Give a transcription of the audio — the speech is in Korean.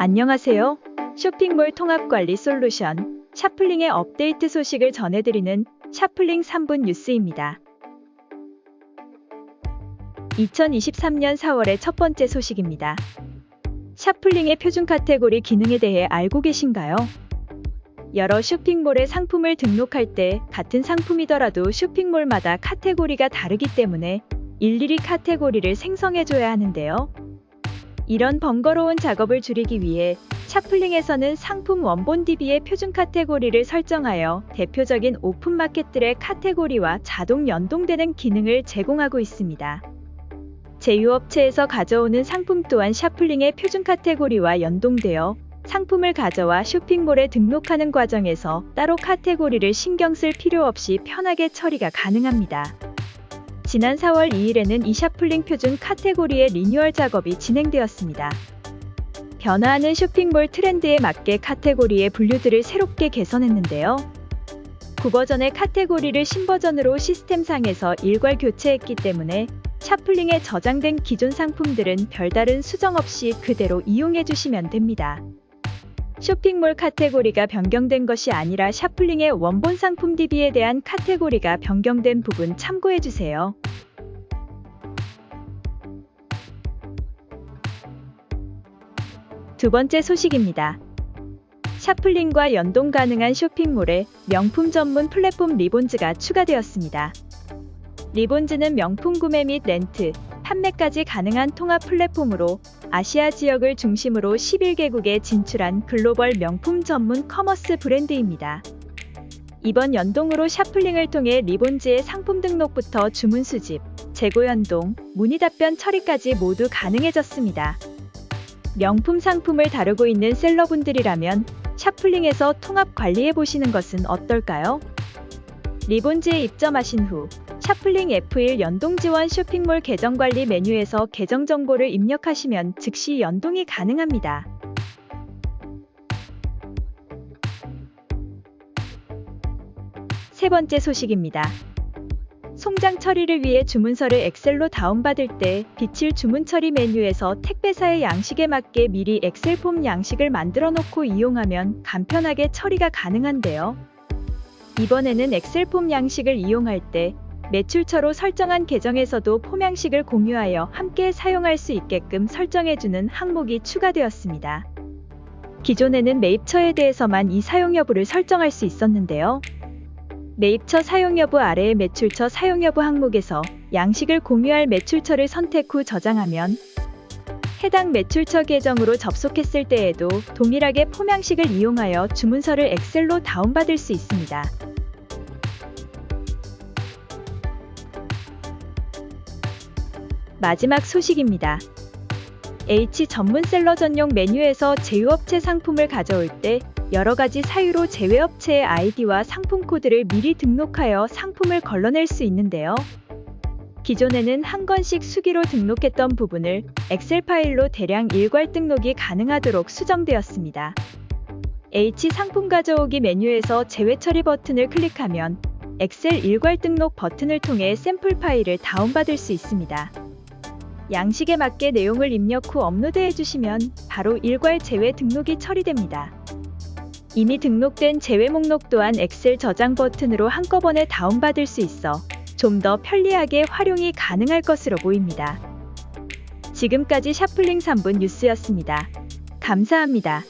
안녕하세요. 쇼핑몰 통합관리 솔루션 샤플링의 업데이트 소식을 전해드리는 샤플링 3분 뉴스입니다. 2023년 4월의 첫 번째 소식입니다. 샤플링의 표준 카테고리 기능에 대해 알고 계신가요? 여러 쇼핑몰에 상품을 등록할 때 같은 상품이더라도 쇼핑몰마다 카테고리가 다르기 때문에 일일이 카테고리를 생성해줘야 하는데요. 이런 번거로운 작업을 줄이기 위해 샤플링에서는 상품 원본 DB의 표준 카테고리를 설정하여 대표적인 오픈마켓들의 카테고리와 자동 연동되는 기능을 제공하고 있습니다. 제휴업체에서 가져오는 상품 또한 샤플링의 표준 카테고리와 연동되어 상품을 가져와 쇼핑몰에 등록하는 과정에서 따로 카테고리를 신경 쓸 필요 없이 편하게 처리가 가능합니다. 지난 4월 2일에는 이 샤플링 표준 카테고리의 리뉴얼 작업이 진행되었습니다. 변화하는 쇼핑몰 트렌드에 맞게 카테고리의 분류들을 새롭게 개선했는데요. 9버전의 카테고리를 신버전으로 시스템상에서 일괄 교체했기 때문에 샤플링에 저장된 기존 상품들은 별다른 수정 없이 그대로 이용해 주시면 됩니다. 쇼핑몰 카테고리가 변경된 것이 아니라 샤플링의 원본 상품 DB에 대한 카테고리가 변경된 부분 참고해 주세요. 두 번째 소식입니다. 샤플링과 연동 가능한 쇼핑몰에 명품 전문 플랫폼 리본즈가 추가되었습니다. 리본즈는 명품 구매 및 렌트, 판매까지 가능한 통합 플랫폼으로 아시아 지역을 중심으로 11개국에 진출한 글로벌 명품 전문 커머스 브랜드입니다. 이번 연동으로 샤플링을 통해 리본즈의 상품 등록부터 주문 수집, 재고 연동, 문의 답변 처리까지 모두 가능해졌습니다. 명품 상품을 다루고 있는 셀러분들이라면 샤플링에서 통합 관리해 보시는 것은 어떨까요? 리본즈에 입점하신 후 샤플링 F1 연동 지원 쇼핑몰 계정 관리 메뉴에서 계정 정보를 입력하시면 즉시 연동이 가능합니다. 세 번째 소식입니다. 송장 처리를 위해 주문서를 엑셀로 다운받을 때 비칠 주문 처리 메뉴에서 택배사의 양식에 맞게 미리 엑셀 폼 양식을 만들어 놓고 이용하면 간편하게 처리가 가능한데요. 이번에는 엑셀 폼 양식을 이용할 때 매출처로 설정한 계정에서도 폼 양식을 공유하여 함께 사용할 수 있게끔 설정해주는 항목이 추가되었습니다. 기존에는 매입처에 대해서만 이 사용 여부를 설정할 수 있었는데요. 매입처 사용 여부 아래의 매출처 사용 여부 항목에서 양식을 공유할 매출처를 선택 후 저장하면 해당 매출처 계정으로 접속했을 때에도 동일하게 폼 양식을 이용하여 주문서를 엑셀로 다운받을 수 있습니다. 마지막 소식입니다. H 전문 셀러 전용 메뉴에서 제휴업체 상품을 가져올 때 여러 가지 사유로 제외업체의 아이디와 상품 코드를 미리 등록하여 상품을 걸러낼 수 있는데요. 기존에는 한 건씩 수기로 등록했던 부분을 엑셀 파일로 대량 일괄 등록이 가능하도록 수정되었습니다. H 상품 가져오기 메뉴에서 제외 처리 버튼을 클릭하면 엑셀 일괄 등록 버튼을 통해 샘플 파일을 다운받을 수 있습니다. 양식에 맞게 내용을 입력 후 업로드해 주시면 바로 일괄 제외 등록이 처리됩니다. 이미 등록된 제외 목록 또한 엑셀 저장 버튼으로 한꺼번에 다운받을 수 있어 좀 더 편리하게 활용이 가능할 것으로 보입니다. 지금까지 샤플링 3분 뉴스였습니다. 감사합니다.